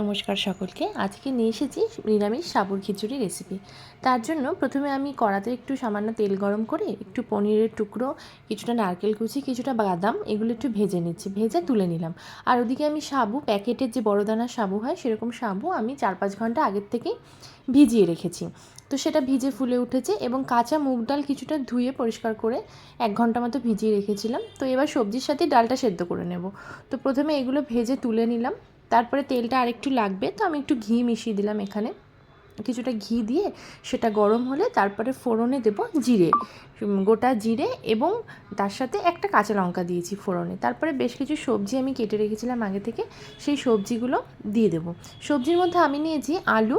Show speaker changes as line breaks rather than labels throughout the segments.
নমস্কার সকলকে। আজকে নিয়ে এসেছি নিরামিষ সাবুর খিচুড়ি রেসিপি তার জন্য প্রথমে আমি কড়াতে একটু সামান্য তেল গরম করে একটু পনিরের টুকরো, কিছুটা নারকেল কুচি, কিছুটা বাদাম, এগুলো একটু ভেজে নিচ্ছি, ভেজে তুলে নিলাম। আর ওদিকে আমি সাবু, প্যাকেটের যে বড় দানার সাবু হয়, সেরকম সাবু আমি চার পাঁচ ঘণ্টা আগের থেকেই ভিজিয়ে রেখেছি। তো সেটা ভিজে ফুলে উঠেছে এবং কাঁচা মুগ ডাল কিছুটা ধুয়ে পরিষ্কার করে এক ঘণ্টা মতো ভিজিয়ে রেখেছিলাম। তো এবার সবজির সাথে ডালটা সেদ্ধ করে নেব। তো প্রথমে এগুলো ভেজে তুলে নিলাম। তারপরে তেলটা আরেকটু লাগবে, তো আমি একটু ঘি মিশিয়ে দিলাম এখানে। কিছুটা ঘি দিয়ে সেটা গরম হলে তারপরে ফোড়নে দেব জিরে গোটা জিরে এবং তার সাথে একটা কাঁচা লঙ্কা দিয়েছি ফোড়নে। তারপরে বেশ কিছু সবজি আমি কেটে রেখেছিলাম আগে থেকে, সেই সবজিগুলো দিয়ে দেব। সবজির মধ্যে আমি নিয়েছি আলু,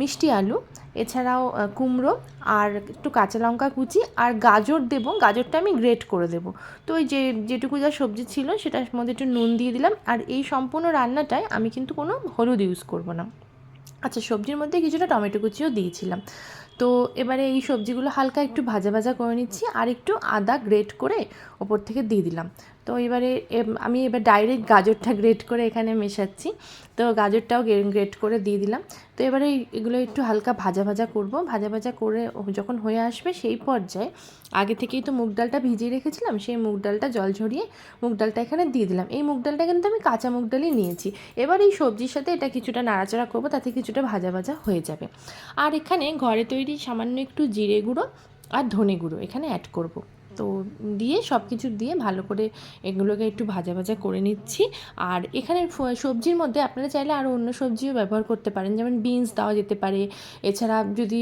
মিষ্টি আলু এছাড়াও কুমড়ো আর একটু কাঁচা লঙ্কা কুচি আর গাজর দেবো। গাজরটা আমি গ্রেট করে দেবো। তো ওই যে যেটুকু যা সবজি ছিল সেটার মধ্যে একটু নুন দিয়ে দিলাম আর এই সম্পূর্ণ রান্নাটায় আমি কিন্তু কোনো হলুদ ইউজ করব না। আচ্ছা সবজির মধ্যে কিছুটা টমেটো কুচিও দিয়েছিলাম। তো এবারে এই সবজিগুলো হালকা একটু ভাজা ভাজা করে নিচ্ছি আর একটু আদা গ্রেট করে ওপর থেকে দিয়ে দিলাম। তো এবারে আমি এবার ডাইরেক্ট গাজরটা গ্রেট করে এখানে মেশাচ্ছি। তো গাজরটাও গ্রেট করে দিয়ে দিলাম। তো এবারে এগুলো একটু হালকা ভাজা ভাজা করব। ভাজা ভাজা করে যখন হয়ে আসবে সেই পর্যায়ে আগে থেকেই তো মুগ ডালটা ভিজিয়ে রেখেছিলাম, সেই মুগ ডালটা জল ঝরিয়ে মুগ ডালটা এখানে দিয়ে দিলাম। এই মুগ ডালটা কিন্তু আমি কাঁচা মুগ ডালই নিয়েছি। এবার এই সবজির সাথে এটা কিছুটা নাড়াচাড়া করব, তাতে কিছুটা ভাজা ভাজা হয়ে যাবে। আর এখানে ঘরে তৈরি সামান্য একটু জিরে গুঁড়ো আর ধনে গুঁড়ো এখানে অ্যাড করব। তো দিয়ে সব কিছু দিয়ে ভালো করে এগুলোকে একটু ভাজা ভাজা করে নিচ্ছি। আর এখানে সবজির মধ্যে আপনারা চাইলে আরও অন্য সবজিও ব্যবহার করতে পারেন। যেমন বিনস দেওয়া যেতে পারে। এছাড়া যদি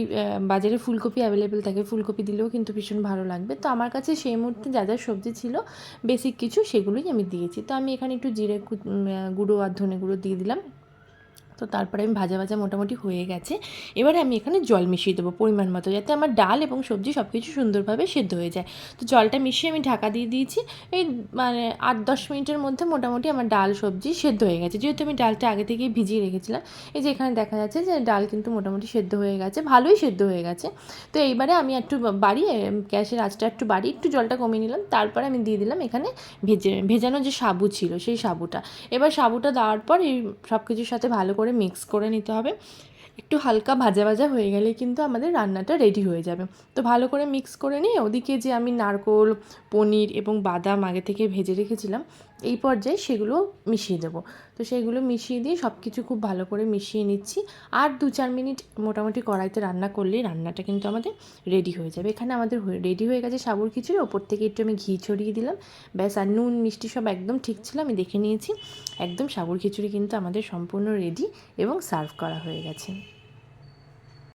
বাজারে ফুলকপি অ্যাভেলেবেল থাকে, ফুলকপি দিলেও কিন্তু ভীষণ ভালো লাগবে। তো আমার কাছে সেই মুহূর্তে যা যা সবজি ছিল বেসিক কিছু সেগুলোই আমি দিয়েছি। তো আমি এখানে একটু জিরে গুঁড়ো আর ধনে গুঁড়ো দিয়ে দিলাম। তো তারপরে আমি ভাজা ভাজা মোটামুটি হয়ে গেছে। এবারে আমি এখানে জল মিশিয়ে দেবো পরিমাণ মতো, যাতে আমার ডাল এবং সবজি সব কিছু সুন্দরভাবে সেদ্ধ হয়ে যায়। তো জলটা মিশিয়ে আমি ঢাকা দিয়ে দিয়েছি, এই মানে আট দশ মিনিটের মধ্যে মোটামুটি আমার ডাল, সবজি সেদ্ধ হয়ে গেছে। যেহেতু আমি ডালটা আগে থেকেই ভিজিয়ে রেখেছিলাম, এই যে এখানে দেখা যাচ্ছে যে ডাল কিন্তু মোটামুটি সেদ্ধ হয়ে গেছে, ভালোই সেদ্ধ হয়ে গেছে। তো এইবারে আমি একটু বাড়িয়ে গ্যাসের আঁচটা একটু বাড়িয়ে একটু জলটা কমিয়ে নিলাম, তারপরে আমি দিয়ে দিলাম এখানে ভেজে, ভেজানো যে সাবু ছিল সেই সাবুটা। এবার সাবুটা দেওয়ার পর এই সব কিছুর সাথে ভালো করে মিক্স করে নিতে হবে। একটু হালকা ভাজা ভাজা হয়ে গেলে কিন্তু আমাদের রান্নাটা রেডি হয়ে যাবে। তো ভালো করে মিক্স করে নিয়ে ওদিকে যে আমি নারকোল, পনির এবং বাদাম আগে থেকে ভেজে রেখেছিলাম, এই পর্যায়ে সেগুলো মিশিয়ে দেবো। তো সেগুলো মিশিয়ে দিয়ে সব কিছু খুব ভালো করে মিশিয়ে নিচ্ছি। আর দু চার মিনিট মোটামুটি কড়াইতে রান্না করলেই রান্নাটা কিন্তু আমাদের রেডি হয়ে যাবে। এখানে আমাদের রেডি হয়ে গেছে সাবুর খিচুড়ি। ওপর থেকে একটু আমি ঘি ছড়িয়ে দিলাম। ব্যাস, আর নুন, মিষ্টি সব একদম ঠিক ছিল, আমি দেখে নিয়েছি। একদম সাবুর খিচুড়ি কিন্তু আমাদের সম্পূর্ণ রেডি এবং সার্ভ করা হয়ে গেছে।